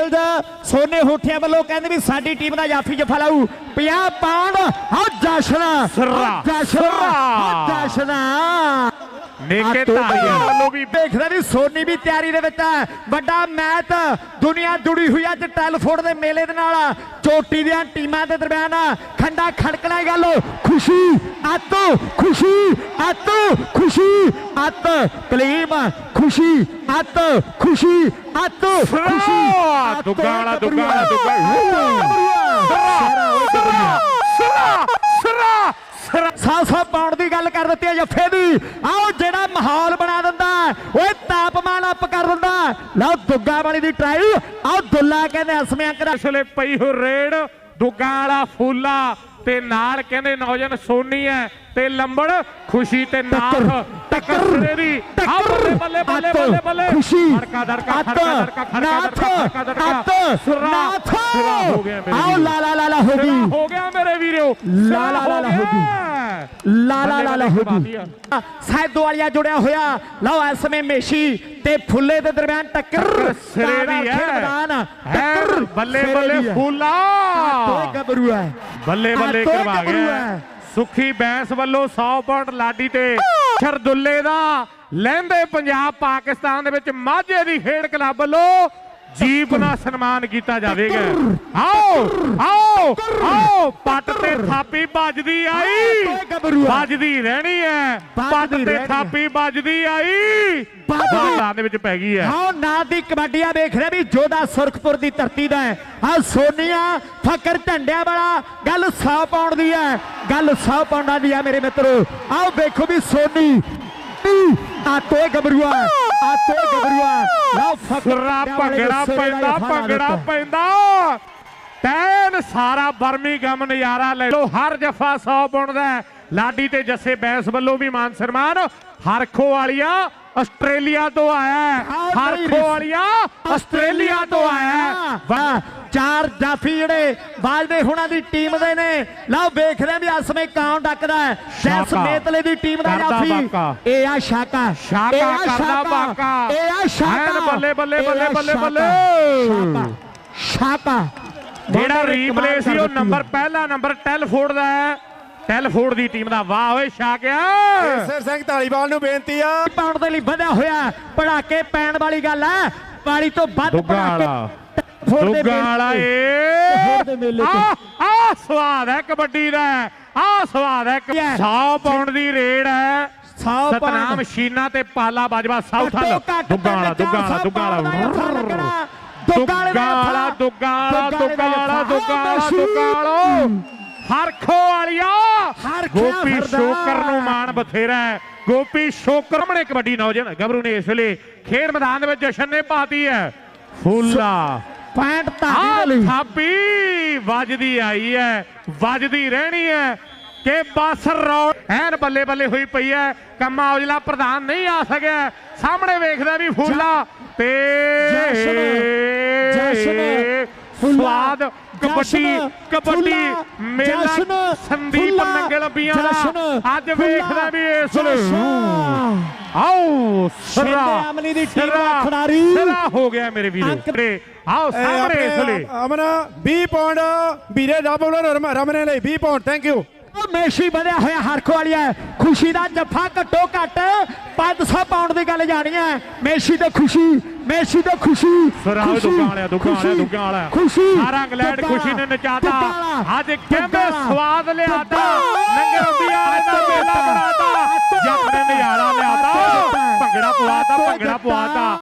Males ਸੋਨੇ ਹੋਠਿਆਂ ਵੱਲੋਂ ਕਹਿੰਦੇ ਵੀ ਸਾਡੀ ਟੀਮ ਦਾ ਜਾਫੀ ਜਫਾ ਲਾਊ। 50 ਪਾਉਂਡ ਹਾਂ ਜਸ਼ਨ ਸਰਰਾ, ਜਸ਼ਨ ਸਰਰਾ। ਜਸ਼ਨ ਨੇਕੇ ਧਾਰੀਆਂ। ਵੱਲੋਂ ਵੀ ਦੇਖਦਾ ਵੀ ਸੋਨੀ ਵੀ ਤਿਆਰੀ ਦੇ ਵਿੱਚ ਹੈ ਵੱਡਾ ਮੈਚ ਦੁਨੀਆ ਜੁੜੀ ਹੋਈ ਅੱਜ ਟੈਲਫੋਰਡ ਦੇ ਮੇਲੇ ਦੇ ਨਾਲ। ਚੋਟੀ ਦੀਆਂ ਟੀਮਾਂ ਦੇ ਦਰਮਿਆਨ ਖੰਡਾ ਖੜਕਣਾ ਗੱਲ। ਖੁਸ਼ੀ ਅੱਤ ਖੁਸ਼ੀ ਅੱਤ ਖੁਸ਼ੀ ਅੱਤ ਕਲੀਮ ਖੁਸ਼ੀ ਅੱਤ ਖੁਸ਼ੀ ਅੱਤ ਖੁਸ਼ੀ। ਅੱਤ, ਦੁੱਗਾ ਵਾਲਾ, ਦੁੱਗਾ ਗੱਭਰੂਆ। ਵਾਲਾ, ਦੁੱਗਾ। ਸਾਰਾ ਓਏ ਗੱਭਰੂਆ। ਸਰਾ ਸਰਾ ਸਰਾ ਸੌ ਸੌ ਪਾਉਣ ਦੀ ਗੱਲ ਕਰ ਦਿੱਤੀ ਹੈ ਜੱਫੇ ਦੀ। ਆਓ ਜਿਹੜਾ ਮਾਹੌਲ ਬਣਾ ਦਿੰਦਾ ਓਏ ਤਾਪਮਾਨ ਅਪ ਕਰ ਦਿੰਦਾ। ਲਓ ਦੁੱਗਾ ਵਾਲੀ ਦੀ ਟਰਾਈ ਆਓ ਦੁੱਲਾ ਕਹਿੰਦੇ ਅਸਮਿਆਂ ਕਰਾ ਅਸਲੇ ਪਈ ਹੋ ਰੇਡ ਦੁੱਗਾ ਵਾਲਾ ਫੂਲਾ ਤੇ ਨਾਲ ਕਹਿੰਦੇ ਨੌਜਵਾਨ ਸੋਨੀ ਹੈ ਤੇ ਲੰਬੜ ਖੁਸ਼ੀ ਤੇ ਨਾਥ ਟੱਕਰ ਦੀ। ਬੱਲੇ ਬੱਲੇ ਬੱਲੇ ਬੱਲੇ ਬੱਲੇ। ਖੁਸ਼ੀ ਧੜਕਾ ਧੜਕਾ ਧੜਕਾ ਧੜਕਾ ਧੜਕਾ ਨਾਥ ਸਿਰਾ ਹੋ ਗਿਆ ਮੇਰੇ ਆਓ ਵੀਰੋ। ਲਾ ਲਾ ਲਾ ਲਾ ਹੋ ਗਈ। ਹੋ ਗਿਆ ਮੇਰੇ ਵੀਰੋ। ਲਾ ਲਾ ਲਾ ਲਾ ਹੋ ਗਈ। ਲਾ ਲਾ ਲਾ ਲਾ ਹੋ ਗਈ ਸੈਦੋ ਵਾਲੀਆ ਜੁੜਿਆ ਹੋਇਆ। ਲਓ ਇਸ ਸਮੇਂ ਮੇਸ਼ੀ ਤੇ ਫੁੱਲੇ ਦੇ ਦਰਮਿਆਨ ਟੱਕਰ। ਟੱਕਰ ਸਿਰੇ ਦੀ ਤਾਜ਼ਾ ਖੇਡ ਹੈ ਮੈਦਾਨ, ਟੱਕਰ ਬੱਲੇ ਬੱਲੇ। ਫੂਲਾ। ਤੋਏ ਗੱਭਰੂ ਹੈ ਬੱਲੇ ਬੱਲੇ ਕਰਵਾ ਗਿਆ। ਸੁਖੀ ਬੈਂਸ ਵੱਲੋਂ 100 ਪੁਆਇੰਟ ਲਾਡੀ ਤੇ ਸ਼ਰਦੁੱਲੇ ਦਾ ਲਹਿੰਦੇ ਪੰਜਾਬ ਪਾਕਿਸਤਾਨ ਦੇ ਵਿੱਚ ਮਾਝੇ ਦੀ ਖੇਡ ਕਲੱਬ ਵੱਲੋਂ ਜੀਪ ਨਾਲ ਸਨਮਾਨ ਕੀਤਾ ਜਾਵੇਗਾ। ਆਓ ਆਓ ਆਓ ਪੱਟ ਤੇ ਥਾਪੀ ਵੱਜਦੀ ਆਈ। ਵੱਜਦੀ ਰਹਿਣੀ ਹੈ ਪੱਟ ਤੇ। ਥਾਪੀ ਵੱਜਦੀ ਆਈ। ਬਾਲਾਂ ਦੇ ਵਿੱਚ ਪੈ ਗਈ ਹੈ ਹਾਂ ਨਾਂ ਦੀ ਕਬੱਡੀਆ ਵੇਖ ਰਿਹਾ ਵੀ ਜੋਧਾ ਸੁਰਖਪੁਰ ਦੀ ਧਰਤੀ ਦਾ ਹੈ ਆ ਸੋਨੀਆ ਫਕਰ ਝੰਡਿਆਂ ਵਾਲਾ ਗੱਲ 100 ਪਾਉਂਡ ਦੀ ਹੈ ਗੱਲ 100 ਪਾਉਂਡਾਂ ਦੀ ਹੈ ਮੇਰੇ ਮਿੱਤਰੋ। ਆਓ ਵੇਖੋ ਵੀ ਸੋਨੀ ਆ ਤੋਏ ਗੱਭਰੂਆ। ਆ ਤੋਏ ਗੱਭਰੂਆ ਲਓ ਫਕਰ ਭੰਗੜਾ ਪੈਂਦਾ ਭੰਗੜਾ। ਪੈਂਦਾ ਤੈਨ ਸਾਰਾ ਬਰਮੀਗਮ ਨਜ਼ਾਰਾ ਲੈ ਲੋ ਹਰ ਜਫਾ 100 ਪੁੰਡ ਦਾ ਹੈ। ਲਾਡੀ ਤੇ ਜੱਸੇ ਬੈਂਸ ਵੱਲੋਂ ਵੀ ਮਾਨ ਸਨਮਾਨ ਹਰਖੋ ਵਾਲੀਆ ਆਸਟ੍ਰੇਲੀਆ ਤੋਂ ਆਇਆ ਹਰਖੋ ਵਾਲੀਆ ਆਸਟ੍ਰੇਲੀਆ ਤੋਂ ਆਇਆ। ਵਾਹ ਚਾਰ ਜਾਫੀ ਜਿਹੜੇ ਬਾਜਦੇ ਹੁਣਾਂ ਦੀ ਟੀਮ ਦੇ ਨੇ ਲਓ ਵੇਖ ਰਹੇ ਵੀ ਇਸ ਸਮੇਂ ਕੌਣ ਡੱਕਦਾ ਹੈ ਜੈਸ। ਮੇਤਲੇ ਦੀ ਟੀਮ ਦਾ ਜਾਫੀ। ਇਹ ਆ ਸ਼ਾਕਾ ਸ਼ਾਕਾ ਕਰਦਾ। ਬਾਕਾ। ਇਹ ਆ ਸ਼ਾਕਾ ਬੱਲੇ, ਬੱਲੇ, ਬੱਲੇ, ਬੱਲੇ। ਬੱਲੇ। ਸ਼ਾਕਾ ਸ਼ਾਕਾ ਜਿਹੜਾ ਰੀਪਲੇ ਸੀ ਉਹ ਨੰਬਰ ਪਹਿਲਾ ਨੰਬਰ ਟੈਲਫੋਰਡ ਦਾ ਹੈ ਟੈਲਫੋਰਡ ਦੀ ਟੀਮ ਦਾ ਵਾਹ ਓਏ ਸ਼ਾਕਿਆ ਸਰ ਸਿੰਘ ਢਾਲੀਵਾਲ ਨੂੰ ਬੇਨਤੀ ਆ ਪਾਉਣ ਦੇ ਲਈ ਵਧਿਆ ਹੋਇਆ ਪੜਾਕੇ ਪੈਣ ਵਾਲੀ ਗੱਲ ਹੈ ਪਾਣੀ ਤੋਂ ਵੱਧ ਪੜਾਕੇ ਦੁੱਗਾ ਵਾਲਾ। ਏ। ਆ ਆ ਸਵਾਦ ਹੈ ਕਬੱਡੀ ਦਾ ਆ ਸਵਾਦ ਹੈ Yeah. 100 ਪਾਉਂਡ ਦੀ ਰੇਡ ਹੈ ਸਤਨਾਮ। ਸ਼ੀਨਾ ਤੇ ਪਾਲਾ ਬਾਜਵਾ ਸਾਊਥ ਹਲ ਦੁੱਗਾ ਵਾਲਾ ਦੁੱਗਾ ਵਾਲਾ ਦੁੱਗਾ ਵਾਲਾ। ਦੁੱਗਾ ਵਾਲੇ ਦੁੱਗਾ ਵਾਲਾ ਦੁੱਗਾ ਵਾਲਾ। ਦੁੱਗਾ ਵਾਲਾ ਹਰਖੋ ਵਾਲਿਆ ਗੋਪੀ। ਸ਼ੋਕਰ ਨੂੰ ਮਾਣ ਬਥੇਰਾ ਗੋਪੀ ਸ਼ੋਕਰ ਸਾਹਮਣੇ ਕਬੱਡੀ ਨੌਜਵਾਨ ਗੱਭਰੂ ਨੇ ਇਸ ਵੇਲੇ ਖੇਡ ਮੈਦਾਨ ਦੇ ਵਿੱਚ ਜਸ਼ਨ ਨੇ ਪਾਤੀ ਹੈ। ਫੁੱਲਾ। ਪੈਂਟ ਧਾਰੀ ਥਾਪੀ ਵੱਜਦੀ ਆਈ ਹੈ। ਵੱਜਦੀ ਰਹਿਣੀ ਹੈ। ਕਿ ਬਸ ਰੌ ਐਨ ਬੱਲੇ ਬੱਲੇ ਹੋਈ ਪਈ ਹੈ। ਕੰਮਾ ਔਜਲਾ ਪ੍ਰਧਾਨ ਨਹੀਂ ਆ ਸਕਿਆ। ਸਾਹਮਣੇ ਵੇਖਦਾ ਵੀ ਫੂਲਾ। ਤੇ ਜਸ਼ਨ, ਜਸ਼ਨ, ਸਵਾਦ ਕਬੱਡੀ ਕਬੱਡੀ ਮੇਲਾ ਜਸ਼ਨ, ਸੰਦੀਪ ਫੁੱਲਾ, ਨੰਗਲ ਅੰਬੀਆਂ ਦਾ। ਅੱਜ ਵੇਖਦਾ ਵੀ ਇਸ ਜਸ਼ਨ। ਆਓ ਸ਼ਿੰਦੇ ਸਰਾ ਅਮਲੀ ਦੀ ਟੀਮ ਦਾ ਖਿਡਾਰੀ। ਸਿਰਾ ਹੋ ਗਿਆ ਮੇਰੇ ਵੀਰੋ। ਆਓ ਸਾਹਮਣੇ ਇਸ ਆਪਣੇ ਅਮਨ 20 ਪਾਉਂਡ ਵੀਰੇ ਰੱਬ ਵੱਲੋਂ ਰਮ- ਰਮਨੇ ਲਈ 20 ਪਾਉਂਡ ਥੈਂਕ ਯੂ ਮੇਸ਼ੀ ਵਧਿਆ ਹੋਇਆ ਹਰਖ ਵਾਲੀ ਹੈ। ਖੁਸ਼ੀ ਦਾ ਜੱਫਾ ਘੱਟੋ ਘੱਟ 500 ਪਾਉਂਡ ਦੀ ਗੱਲ ਜਾਣੀ ਹੈ। ਮੇਸ਼ੀ ਤੇ ਖੁਸ਼ੀ ਮੇਸ਼ੀ ਤੇ ਖੁਸ਼ੀ ਸਰਾਹ ਦੁੱਗਾ ਵਾਲਿਆ ਦੁੱਗਾ ਵਾਲਿਆ ਖੁਸ਼ੀ, ਦੁੱਗਾ ਵਾਲਿਆ। ਖੁਸ਼ੀ ਸਾਰਾ ਇੰਗਲੈਂਡ ਦੁੱਗਾ ਖੁਸ਼ੀ ਨੇ ਵਾਲਾ, ਨਚਾਤਾ। ਦੁੱਗਾ ਵਾਲਾ, ਅੱਜ ਕਹਿੰਦੇ ਦੁੱਗਾ ਵਾਲਾ, ਸਵਾਦ ਲਿਆਤਾ। ਦੁੱਗਾ, ਨੰਗਰ ਅੰਬੀਆਂ ਵਾਲੇ ਦਾ ਮੇਲਾ ਬਣਾਤਾ। ਜੱਟ ਨੇ ਨਜ਼ਾਰਾ ਲਿਆਤਾ। ਭੰਗੜਾ ਪਵਾਤਾ ਭੰਗੜਾ ਪਵਾਤਾ